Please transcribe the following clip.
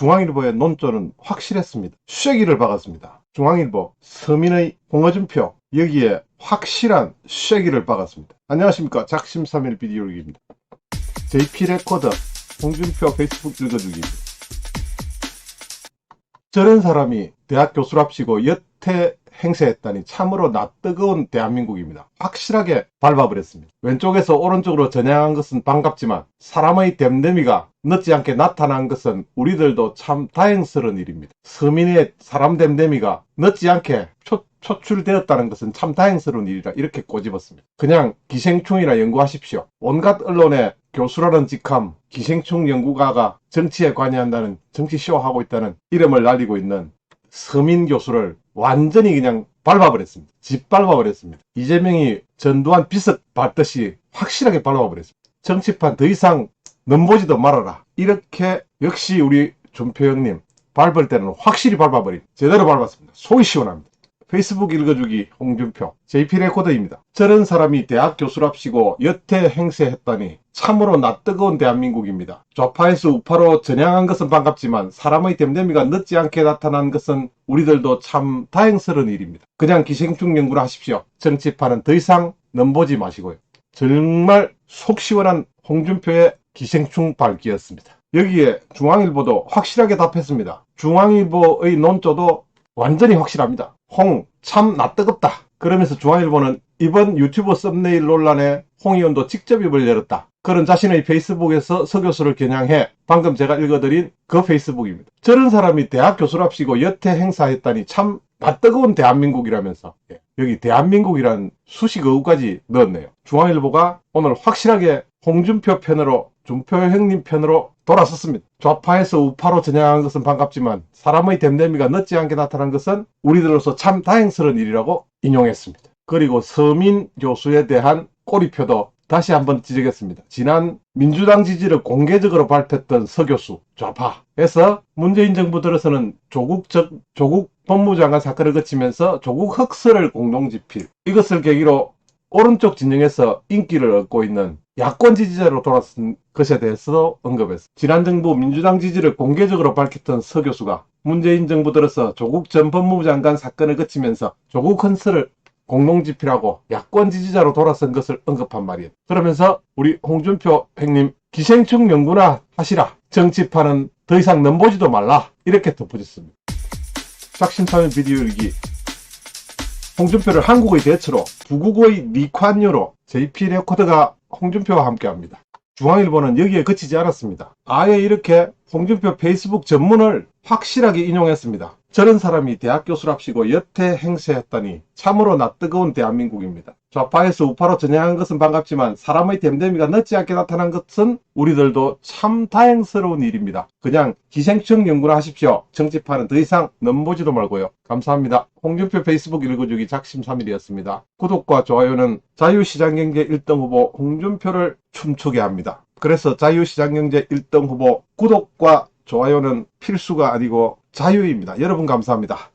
중앙일보의 논조는 확실했습니다. 쐐기를 박았습니다. 중앙일보 서민의 홍어준표 여기에 확실한 쐐기를 박았습니다. 안녕하십니까 작심삼일 비디오입니다. JP 레코더 홍준표 페이스북 읽어주기 저런 사람이 대학 교수랍시고 여태 행세했다니 참으로 낯뜨거운 대한민국입니다. 확실하게 밟아버렸습니다. 왼쪽에서 오른쪽으로 전향한 것은 반갑지만 사람의 댐댐이가 늦지 않게 나타난 것은 우리들도 참 다행스러운 일입니다. 서민의 사람 댐댐이가 늦지 않게 초, 초출되었다는 것은 참 다행스러운 일이라 이렇게 꼬집었습니다. 그냥 기생충이나 연구하십시오. 온갖 언론에 교수라는 직함, 기생충 연구가가 정치에 관여한다는 정치쇼 하고 있다는 이름을 날리고 있는 서민 교수를 완전히 그냥 밟아버렸습니다. 짓밟아버렸습니다. 이재명이 전두환 비석 밟듯이 확실하게 밟아버렸습니다. 정치판 더 이상 넘보지도 말아라. 이렇게 역시 우리 준표 형님 밟을 때는 확실히 밟아버린 제대로 밟았습니다. 속이 시원합니다. 페이스북 읽어주기 홍준표 JP 레코더입니다. 저런 사람이 대학 교수랍시고 여태 행세했다니 참으로 낯뜨거운 대한민국입니다. 좌파에서 우파로 전향한 것은 반갑지만 사람의 댐댐이가 늦지 않게 나타난 것은 우리들도 참 다행스러운 일입니다. 그냥 기생충 연구를 하십시오. 정치판은 더 이상 넘보지 마시고요. 정말 속 시원한 홍준표의 기생충 밝기였습니다. 여기에 중앙일보도 확실하게 답했습니다. 중앙일보의 논조도 완전히 확실합니다. 홍, 참 낯뜨겁다. 그러면서 중앙일보는 이번 유튜브 썸네일 논란에 홍 의원도 직접 입을 열었다. 그런 자신의 페이스북에서 서 교수를 겨냥해 방금 제가 읽어드린 그 페이스북입니다. 저런 사람이 대학 교수랍시고 여태 행사했다니 참 낯뜨거운 대한민국이라면서 예, 여기 대한민국이란 수식 어구까지 넣었네요. 중앙일보가 오늘 확실하게 홍준표 편으로 준표 형님 편으로 돌아섰습니다. 좌파에서 우파로 전향한 것은 반갑지만 사람의 댐댐이가 늦지 않게 나타난 것은 우리들로서 참 다행스러운 일이라고 인용했습니다. 그리고 서민 교수에 대한 꼬리표도 다시 한번 지적했습니다. 지난 민주당 지지를 공개적으로 발표했던 서 교수 좌파에서 문재인 정부 들어서는 조국 적 조국 법무장관 사건을 거치면서 조국 흑설을 공동 집필 이것을 계기로 오른쪽 진영에서 인기를 얻고 있는 야권 지지자로 돌아선 것에 대해서 언급했습니다. 지난 정부 민주당 지지를 공개적으로 밝혔던 서 교수가 문재인 정부 들어서 조국 전 법무부 장관 사건을 거치면서 조국 헌설을 공동집필하고 야권 지지자로 돌아선 것을 언급한 말이에요. 그러면서 우리 홍준표 형님 기생충 연구나 하시라. 정치판은 더 이상 넘보지도 말라. 이렇게 덧붙였습니다. 작심삼일 비디오 일기 홍준표를 한국의 대처로 부국의 리콴유로 JP 레코드가 홍준표와 함께합니다. 중앙일보는 여기에 그치지 않았습니다. 아예 이렇게 홍준표 페이스북 전문을 확실하게 인용했습니다. 저런 사람이 대학 교수랍시고 여태 행세했다니 참으로 낯뜨거운 대한민국입니다. 좌파에서 우파로 전향한 것은 반갑지만 사람의 댐댐이가 늦지 않게 나타난 것은 우리들도 참 다행스러운 일입니다. 그냥 기생충 연구를 하십시오. 정치판은 더 이상 넘보지도 말고요. 감사합니다. 홍준표 페이스북 읽어주기 작심삼일이었습니다. 구독과 좋아요는 자유시장경제 1등 후보 홍준표를 춤추게 합니다. 그래서 자유시장경제 1등 후보 구독과 좋아요는 필수가 아니고 자유입니다. 여러분 감사합니다.